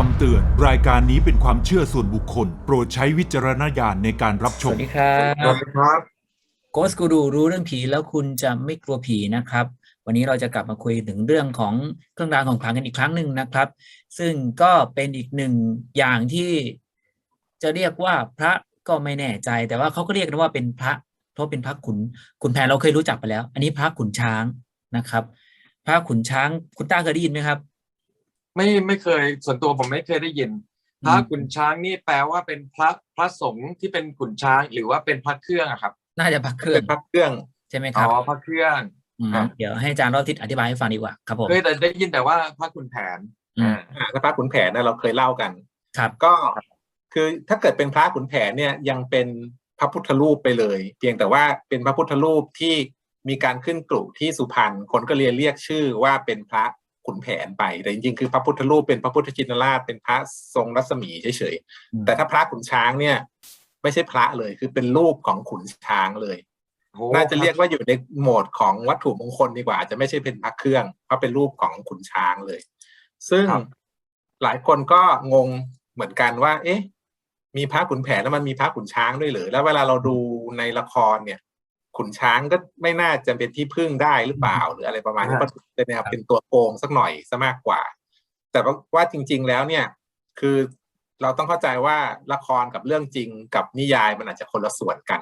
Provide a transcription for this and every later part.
คำเตือน รายการนี้เป็นความเชื่อส่วนบุคคล โปรดใช้วิจารณญาณในการรับชสม วัสดีครับสวัสดีครับโกสกูรูรู้เรื่องผีแล้วคุณจะไม่กลัวผีนะครับ วันนี้เราจะกลับมาคุยถึงเรื่องของเครื่องรางของขลังกันอีกครั้งหนึ่งนะครับ ซึ่งก็เป็นอีกหนึ่งอย่างที่จะเรียกว่าพระก็ไม่แน่ใจ แต่ว่าเขาก็เรียกกันว่าเป็นพระ เพราะเป็นพระขุนขุนแผนเราเคยรู้จักไปแล้ว อันนี้พระขุนช้างนะครับ พระขุนช้างคุณต้าเคยได้ยินไหมครับ ไม่ไม่เคยส่วนตัวผมไม่เคยได้ยิน พระขุนช้างนี่แปลว่าเป็นพระพระสงฆ์ที่เป็นขุนช้างหรือว่าเป็นพระเครื่องอะครับ น่าจะพระเครื่องเป็นพระเครื่องใช่ไหมคอ๋รับอพระเครื่องมครับเดี๋ยวให้อาจารย์รอบทิศอธิบายให้ฟังดีกว่าครับผมเคยแต่ได้ยินแต่ว่าพระขุนแผนอืมอ่าถ้าพระขุนแผนนะเราเคยเล่ากัน ครับ ก็คือถ้าเกิดเป็นพระขุนแผนเนี่ยยังเป็นพระพุทธรูปไปเลย เพียงแต่ว่าเป็นพระพุทธรูปที่มีการขึ้นกลุ่ที่สุพรรณคนก็เรียนเรียกชื่อว่าเป็นพระ ขุนแผนไป แต่จริงๆ คือพระพุทธรูปเป็นพระพุทธชินราชเป็นพระทรงรัศมีเฉยอืมๆแต่ถ้าพระขุนช้างเนี่ย ไม่ใช่พระเลย คือเป็นรูปของขุนช้างเลยโอ้น่าจะเรียกว่าอยู่ในโหมดของวัตถุมงคลดีกว่า อาจจะไม่ใช่เป็นพระเครื่องเพราะเป็นรูปของขุนช้างเลย ซึ่งหลายคนก็งงเหมือนกันว่า เอ๊ะ มีพระขุนแผนแล้วมันมีพระขุนช้างด้วยเหรือ แล้วเวลาเราดูในละครเนี่ย ขุนช้างก็ไม่น่าจะเป็นที่พึ่งได้หรือเปล่าหรืออะไรประมาณนี้ก็เป็นแนวเป็นตัวโกงสักหน่อยซะมากกว่า แต่ว่าว่าจริง ๆ แล้วเนี่ย คือเราต้องเข้าใจว่าละครกับเรื่องจริงกับนิยายมันอาจจะคนละส่วนกัน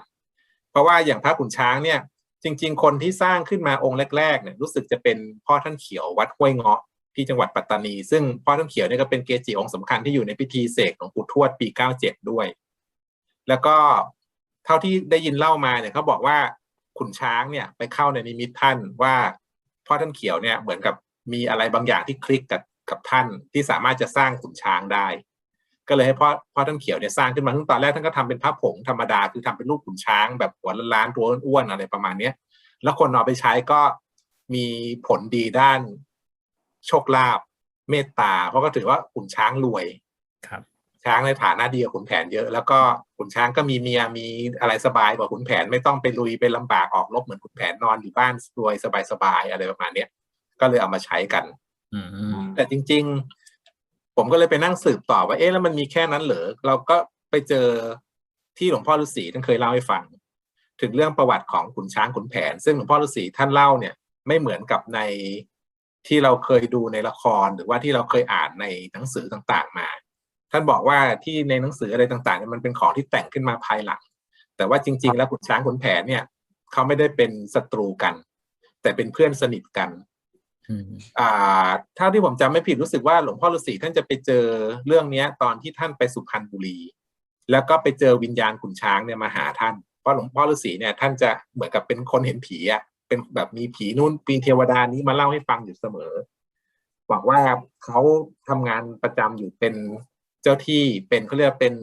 เพราะว่าอย่างพระขุนช้างเนี่ย จริง ๆ คนที่สร้างขึ้นมาองค์แรกๆเนี่ยรู้สึกจะเป็นพ่อท่านเขียววัดห้วยเงาะที่จังหวัดปัตตานี ซึ่งพ่อท่านเขียวเนี่ยก็เป็นเกจิองค์สำคัญที่อยู่ในพิธีเสกหลวงปู่ทวดปี 97 ด้วย แล้วก็เท่าที่ได้ยินเล่ามาเนี่ยเขาบอกว่า ขุนช้างเนี่ยไปเข้าในนิมิตท่านว่าพ่อท่านเขียวเนี่ยเหมือนกับมีอะไรบางอย่างที่คลิกกับกับท่านที่สามารถจะสร้างขุนช้างได้ ก็เลยให้พ่อพ่อท่านเขียวเนี่ยสร้างขึ้นมาซึ่งตอนแรกท่านก็ทำเป็นพระผงธรรมดาคือทำเป็นรูปขุนช้าง แบบหัวล้านๆตัวอ้วนๆอะไรประมาณเนี้ยแล้วคนเอาไปใช้ก็มีผลดีด้านโชคลาภเมตตา เพราะก็ถือว่าขุนช้างรวยครับช้างในฐานะดีกว่าขุนแผนเยอะ แล้วก็ ขุนช้างก็มีเมียมีอะไรสบายกว่าขุนแผนไม่ต้องไปลุยไปลำบากออกรบเหมือนขุนแผนนอนอยู่บ้านรวยสบายๆอะไรประมาณเนี้ยก็เลยเอามาใช้กันอืมแต่จริง ๆ ผมก็เลยไปนั่งสืบต่อว่าเอ๊ะแล้วมันมีแค่นั้นเหรอเราก็ไปเจอที่หลวงพ่อฤาษีท่านเคยเล่าให้ฟัง ถึงเรื่องประวัติของขุนช้างขุนแผน ซึ่งหลวงพ่อฤาษีท่านเล่าเนี่ย ไม่เหมือนกับในที่เราเคยดูในละครหรือว่าที่เราเคยอ่านในหนังสือต่างๆมา ท่านบอกว่าที่ในหนังสืออะไรต่างๆเนี่ยมันเป็นของที่แต่งขึ้นมาภายหลัง แต่ว่าจริง ๆ แล้วขุนช้างขุนแผนเนี่ยเขาไม่ได้เป็นศัตรูกัน แต่เป็นเพื่อนสนิทกันอืมอ่าเท่าที่ผมจำไม่ผิดรู้สึกว่าหลวงพ่อฤาษีท่านจะไปเจอเรื่องเนี้ย ตอนที่ท่านไปสุพรรณบุรี แล้วก็ไปเจอวิญญาณขุนช้างเนี่ยมาหาท่านเพราะหลวงพ่อฤาษีเนี่ยท่านจะเหมือนกับเป็นคนเห็นผีอะเป็นแบบมีผีนู่นปีเทวดานี้มาเล่าให้ฟังอยู่เสมอ บอกว่าเขาทำงานประจำอยู่เป็น เจ้าที่เป็นเขาเรียกว่าเป็น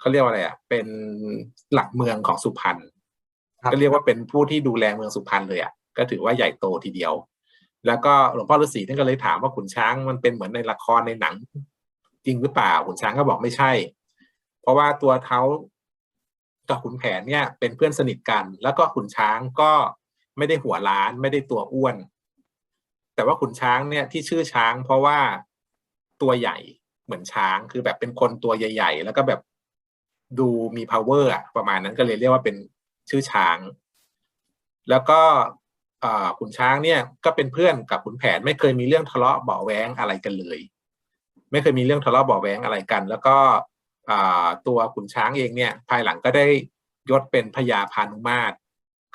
เขาเรียกว่าอะไรอะเป็นหลักเมืองของสุพรรณครับก็เรียกว่าเป็นผู้ที่ดูแลเมืองสุพรรณเลยอะก็ถือว่าใหญ่โตทีเดียว แล้วก็หลวงพ่อฤาษีท่านก็เลยถามว่าขุนช้างมันเป็นเหมือนในละครในหนัง จริงหรือเปล่าขุนช้างก็บอกไม่ใช่ เพราะว่าตัวเขากับขุนแผนเนี่ยเป็นเพื่อนสนิทกัน แล้วก็ขุนช้างก็ไม่ได้หัวล้านไม่ได้ตัวอ้วน แต่ว่าขุนช้างเนี่ยที่ชื่อช้าง เพราะว่าตัวใหญ่ เหมือนช้าง คือแบบเป็นคนตัวใหญ่ ๆ แล้วก็แบบดูมี power อะประมาณนั้นก็เลยเรียกว่าเป็นชื่อช้าง แล้วก็ขุนช้างเนี่ยก็เป็นเพื่อนกับขุนแผน ไม่เคยมีเรื่องทะเลาะเบาแวงอะไรกันเลย ไม่เคยมีเรื่องทะเลาะเบาแวงอะไรกัน แล้วก็ตัวขุนช้างเองเนี่ย ภายหลังก็ได้ยศเป็นพญาพานุมาตร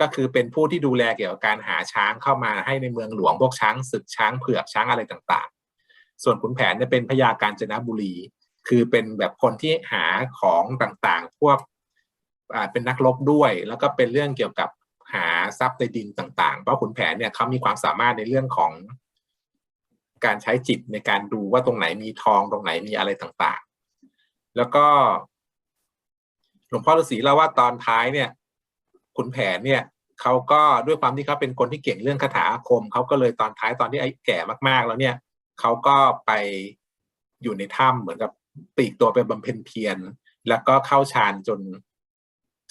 ก็คือเป็นผู้ที่ดูแลเกี่ยวกับการหาช้างเข้ามาให้ในเมืองหลวงพวกช้างศึกช้างเผือกช้างอะไรต่างๆ ส่วนขุนแผนเนี่ยเป็นพญากาญจนบุรี คือเป็นแบบคนที่หาของต่างๆ พวกอ่าเป็นนักรบด้วย แล้วก็เป็นเรื่องเกี่ยวกับหาทรัพย์ในดินต่างๆ เพราะขุนแผนเนี่ยเขามีความสามารถในเรื่องของการใช้จิตในการดูว่าตรงไหนมีทองตรงไหนมีอะไรต่างๆ แล้วก็หลวงพ่อฤาษีเล่าว่าตอนท้ายเนี่ยขุนแผนเนี่ยเขาก็ด้วยความที่เขาเป็นคนที่เก่งเรื่องคาถาอาคมเขาก็เลยตอนท้ายตอนที่ไอ้แก่มากๆ แล้วเนี่ย เขาก็ไปอยู่ในถ้ำเหมือนกับปีกตัวไปบำเพ็ญเพียรแล้วก็เข้าฌานจน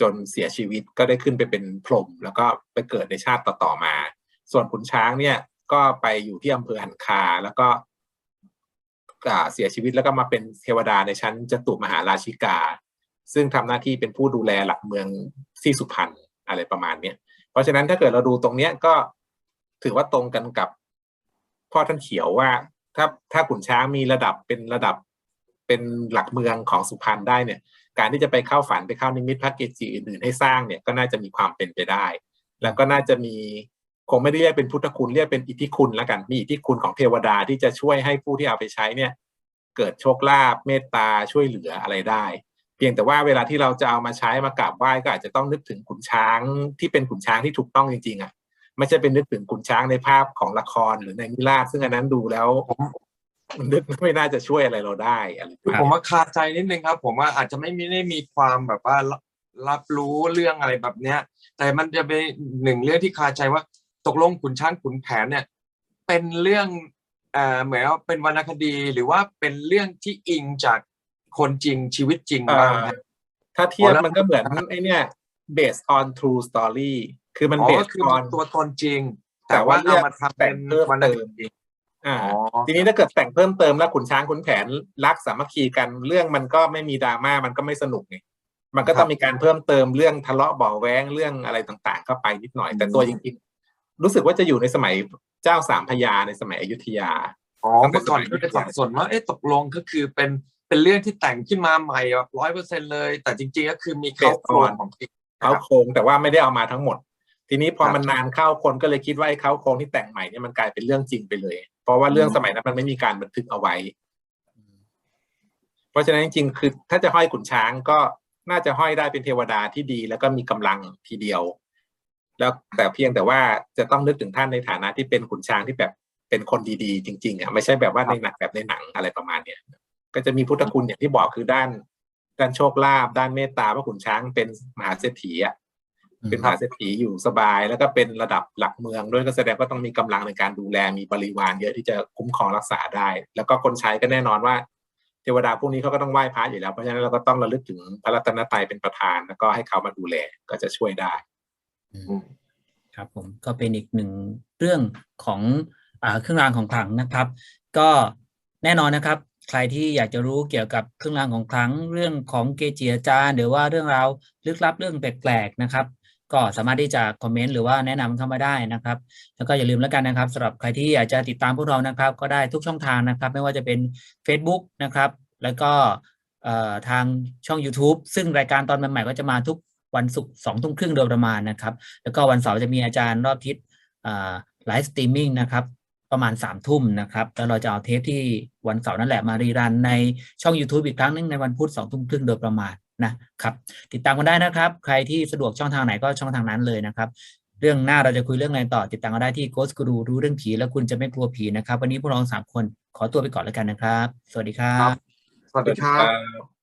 จนเสียชีวิตก็ได้ขึ้นไปเป็นพรหมแล้วก็ไปเกิดในชาติต่อๆมา ส่วนขุนช้างเนี่ยก็ไปอยู่ที่อำเภอหันคาแล้วก็เสียชีวิตแล้วก็มาเป็นเทวดาในชั้นจตุมหาราชิกา ซึ่งทำหน้าที่เป็นผู้ดูแลหลักเมืองที่สุพรรณอะไรประมาณเนี้ยเพราะฉะนั้นถ้าเกิดเราดูตรงเนี้ยก็ถือว่าตรงกันกับพ่อท่านเขียวว่า ถ้าถ้าขุนช้างมีระดับเป็นระดับเป็นหลักเมืองของสุพรรณได้เนี่ย การที่จะไปเข้าฝันไปเข้านิมิตพระเกจิอื่นๆให้สร้างเนี่ยก็น่าจะมีความเป็นไปได้ แล้วก็น่าจะมีคงไม่ได้เรียกเป็นพุทธคุณเรียกเป็นอิทธิคุณแล้วกันมีอิทธิคุณของเทวดาที่จะช่วยให้ผู้ที่เอาไปใช้เนี่ยเกิดโชคลาภเมตตาช่วยเหลืออะไรได้ เพียงแต่ว่าเวลาที่เราจะเอามาใช้มากราบไหว้ก็อาจจะต้องนึกถึงขุนช้างที่เป็นขุนช้างที่ถูกต้องจริงๆอะ ไม่ใช่เป็นนึกถึงขุนช้างในภาพของละครหรือในนิราศซึ่งอันนั้นดูแล้วผมมันนึกไม่น่าจะช่วยอะไรเราได้อะไรคือผมว่าคาใจนิดนึงครับ ผมว่าอาจจะไม่มีได้มีความแบบว่ารับรับรู้เรื่องอะไรแบบเนี้ย แต่มันจะเป็นหนึ่งเรื่องที่คาใจว่าตกลงขุนช้างขุนแผนเนี่ย เป็นเรื่องเอ่อเหมือนว่าเป็นวรรณคดีหรือว่าเป็นเรื่องที่อิงจากคนจริงชีวิตจริงเอ่บ้างอครับถ้าเทียบอ๋อแล้วมันก็เหมือนไอ้เนี่ย based on true story คือมันอ๋อก็ based คือ on ตัวตนจริง แต่แต่ว่าว่าเลืเอาอกมาทำแต่เป็งนเพิ่มวรรณเติคมดีอ่าอ๋อทีนี้ถ้าเกิดแต่งเพิ่มเติมแล้วขุนช้างขุนแผนรักสามัคคีกันเรื่องมันก็ไม่มีดราม่ามันก็ไม่สนุกไงมันก็ต้องมีการเพิ่มเติมเรื่องทะเลาะเบาะแว้งเรื่องอะไรต่างๆ เข้าไปนิดหน่อย แต่ตัวจริงๆรู้สึกว่าจะอยู่ในสมัยเจ้าสามพระยาในสมัยอยุธยาอ๋อเมื่อก่อนก็จะสับสนว่าเอ๊ะตกลงก็คือเป็นเป็นเรื่องที่แต่งขึ้นมาใหม่แบบร้อยเปอร์เซ็นเลย แต่จริงๆก็คือมีเขาโครงของจริงเขาโครงแต่ว่าไม่ได้เอามาทั้งหมด ทีนี้พอครับมันนานเข้าคนก็เลยคิดว่าไอ้เขาโครงที่แต่งใหม่เนี่ยมันกลายเป็นเรื่องจริงไปเลย เพราะว่าเรื่องอืมสมัยนั้นมันไม่มีการบันทึกเอาไว้ เพราะฉะนั้นจริงๆคือ ถ้าจะห้อยขุนช้างก็น่าจะห้อยได้เป็นเทวดาที่ดี แล้วก็มีกำลังทีเดียว แล้วแต่เพียงแต่ว่าจะต้องนึกถึงท่านในฐานะที่เป็นขุนช้างที่แบบเป็นคนดีๆ จริงๆอะไม่ใช่แบบว่าในหนังแบบในหนังอะไรประมาณเนี้ยก็จะมีพุทธคุณอย่างที่บอกคือด้าน ด้านโชคลาภด้านเมตตาพระขุนช้างเป็นมหาเศรษฐีอะ เป็นมหาเศรษฐีอยู่สบาย แล้วก็เป็นระดับหลักเมืองด้วยก็แสดงว่าต้องมีกำลังในการดูแลมีบริวารเยอะที่จะคุ้มครองรักษาได้ แล้วก็คนใช้ก็แน่นอนว่าเทวดาพวกนี้เขาก็ต้องไหว้พระอยู่แล้วเพราะฉะนั้นเราก็ต้องระลึกถึงพระรัตนตรัยเป็นประธาน แล้วก็ให้เขามาดูแลก็จะช่วยได้อืมอืมครับผมก็เป็นอีกหนึ่งเรื่องของอ่าเครื่องรางของขลังนะครับ ก็แน่นอนนะครับ ใครที่อยากจะรู้เกี่ยวกับเครื่องรางของขลังเรื่องของเกจิอาจารย์ หรือว่าเรื่องราวลึกลับเรื่องแปลกๆนะครับ ก็สามารถที่จะคอมเมนต์หรือว่าแนะนำเข้ามาได้นะครับ แล้วก็อย่าลืมแล้วกันนะครับสำหรับใครที่อยากจะติดตามพวกเรานะครับ ก็ได้ทุกช่องทางนะครับ ไม่ว่าจะเป็น Facebook นะครับ แล้วก็ทางช่อง YouTube ซึ่งรายการตอนใหม่ๆก็จะมาทุกวันศุกร์สองทุ่มครึ่งโดยประมาณนะครับ แล้วก็วันเสาร์จะมีอาจารย์รอบทิศไลฟ์สตรีมมิ่งนะครับประมาณสามทุ่มนะครับ แล้วเราจะเอาเทปที่วันเสาร์นั่นแหละมารีรันในช่อง YouTube อีกครั้งหนึงในวันพุธสองทุ่มครึ่งโดยประมาณ นะครับติดตามกันได้นะครับ ใครที่สะดวกช่องทางไหนก็ช่องทางนั้นเลยนะครับเรื่องหน้าเราจะคุยเรื่องอะไรต่อ ติดตามกันได้ที่ Ghost Guru รู้เรื่องผีแล้วคุณจะไม่กลัวผีนะครับ วันนี้พวกเราสามคนขอตัวไปก่อนแล้วกันนะครับ สวัสดีครับ สวัสดีครับครับ